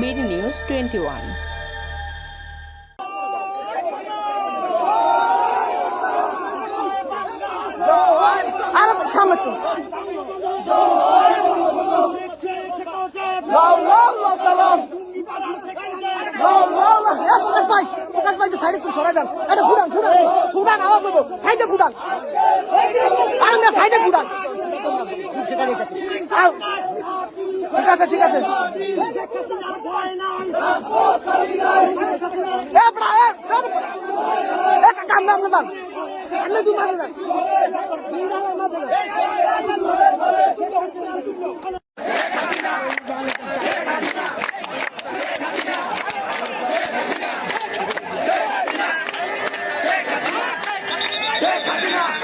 BD news twenty one. সাইডে একটু সরাই দেন। এটা ফুটান ফুটান ফুটান আওয়াজ হব সাইডে ফুটান। আরে সাইডে ফুটান। ঠিক আছে ঠিক আছে। কাম দাম দাম আপনি